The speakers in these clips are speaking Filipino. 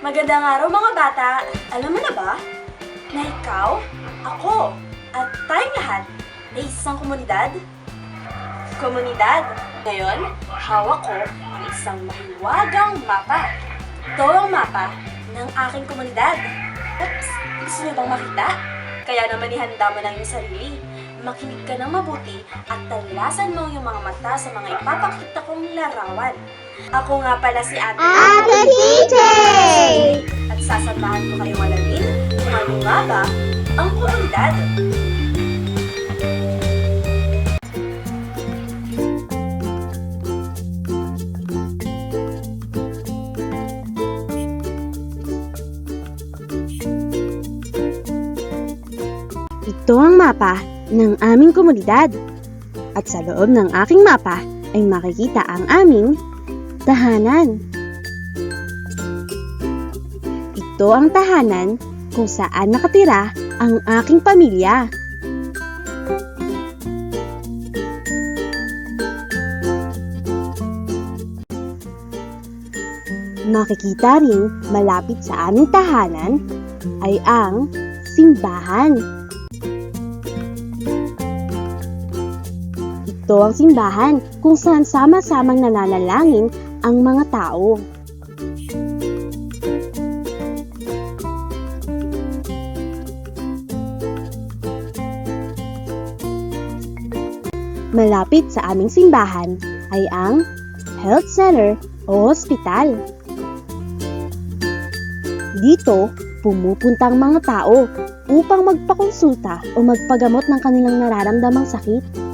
Magandang araw mga bata! Alam mo na ba na ikaw, ako, at tayong lahat ay isang komunidad? Komunidad! Ngayon, hawak ko ang isang mahiwagang mapa. Ito ang mapa ng aking komunidad. Oops! Gusto niyo bang makita? Kaya naman ihanda mo ng iyong sarili. Makinig ka ng mabuti at talasan mo yung mga mata sa mga ipapakita kong larawan. Ako nga pala si Ate Ate TJ! At sasamahan ko kayong alamin kung ano nga ba ang komunidad. Ito ang mapa ng aming komunidad. At sa loob ng aking mapa ay makikita ang aming tahanan. Ito ang tahanan kung saan nakatira ang aking pamilya. Makikita rin malapit sa aming tahanan ay ang simbahan. Ito ang simbahan kung saan sama-samang nananalangin ang mga tao. Malapit sa aming simbahan ay ang health center o hospital. Dito, pumupunta ang mga tao upang magpakonsulta o magpagamot ng kanilang nararamdamang sakit.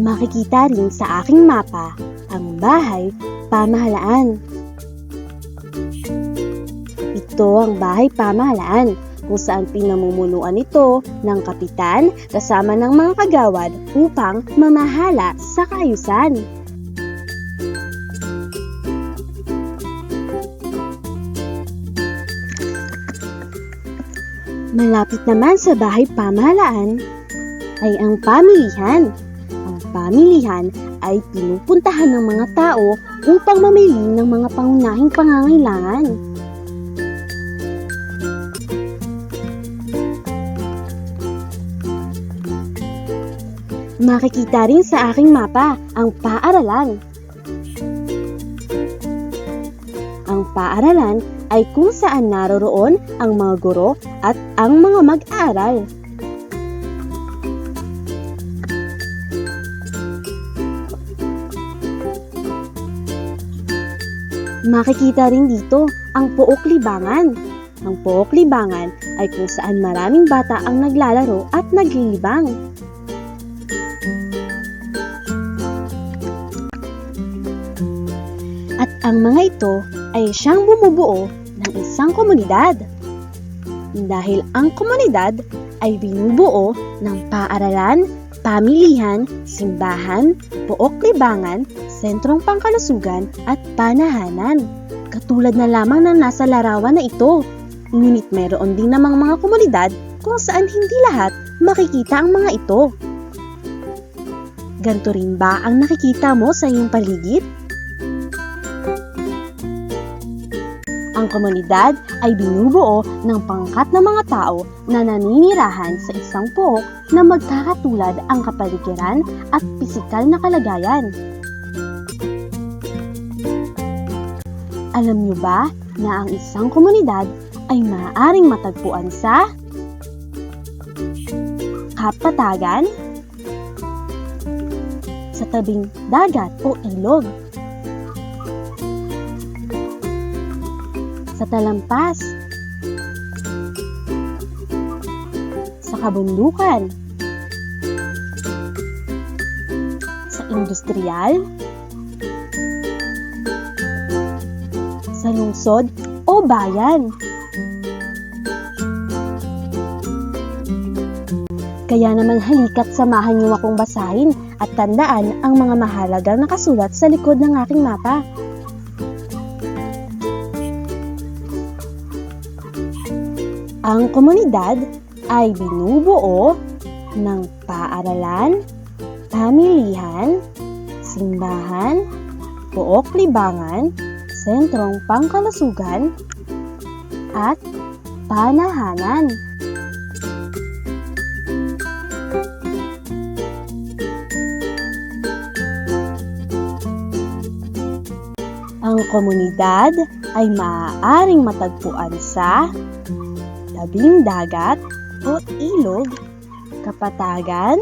Makikita rin sa aking mapa ang bahay pamahalaan. Ito ang bahay pamahalaan kung saan pinamumunuan ito ng kapitan kasama ng mga kagawad upang mamahala sa kaayusan. Malapit naman sa bahay pamahalaan ay ang pamilihan. Pamilihan ay pinupuntahan ng mga tao upang mamili ng mga pangunahing pangangailangan. Makikita rin sa aking mapa ang paaralan. Ang paaralan ay kung saan naroroon ang mga guro at ang mga mag-aaral. Makikita rin dito ang Pook Libangan. Ang Pook Libangan ay kung saan maraming bata ang naglalaro at naglilibang. At ang mga ito ay siyang bumubuo ng isang komunidad. Dahil ang komunidad ay binubuo ng paaralan, pamilihan, simbahan, pook libangan, sentrong pangkalusugan at panahanan. Katulad na lamang ng nasa larawan na ito. Ngunit mayroon din namang mga komunidad kung saan hindi lahat makikita ang mga ito. Ganto rin ba ang nakikita mo sa iyong paligid? Ang komunidad ay binubuo ng pangkat ng mga tao na naninirahan sa isang pook na magkakatulad ang kapaligiran at pisikal na kalagayan. Alam niyo ba na ang isang komunidad ay maaaring matagpuan sa kapatagan, sa tabing dagat o ilog, sa talampas, sa kabundukan, sa industrial, sa lungsod o bayan. Kaya naman halikat samahan niyo akong basahin at tandaan ang mga mahalagang nakasulat sa likod ng aking mapa. Ang komunidad ay binubuo ng paaralan, pamilihan, simbahan, pook libangan, sentrong pangkalusugan, at panahanan. Ang komunidad ay maaaring matagpuan sa tabing dagat o ilog, kapatagan,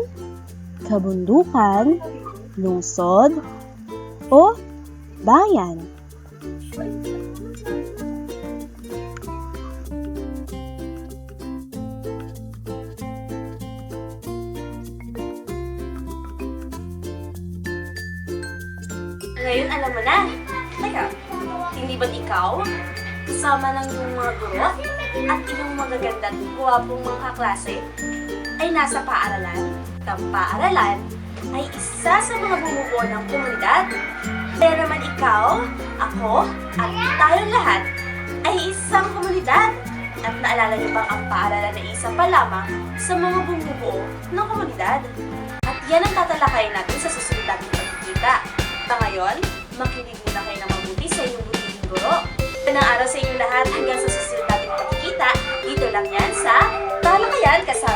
kabundukan, lungsod, o bayan. Ngayon, alam mo na. Teka, hindi ba't ikaw? Kasama ng mga guro at iyong magaganda at guwapong mga kaklase ay nasa paaralan. Ang paaralan ay isa sa mga bumubuo ng komunidad. Kaya naman ikaw, ako, at tayong lahat ay isang komunidad. At naalala niyo bang ang paaralan ay isa pa lamang sa mga bumubuo ng komunidad? At yan ang tatalakayin natin sa susunod nating pagkikita. At ngayon, makinig muna kayo ng mabuti sa inyong buting guro. Magandang araw sa inyong lahat hanggang sa lang yan sa Talakayan kasama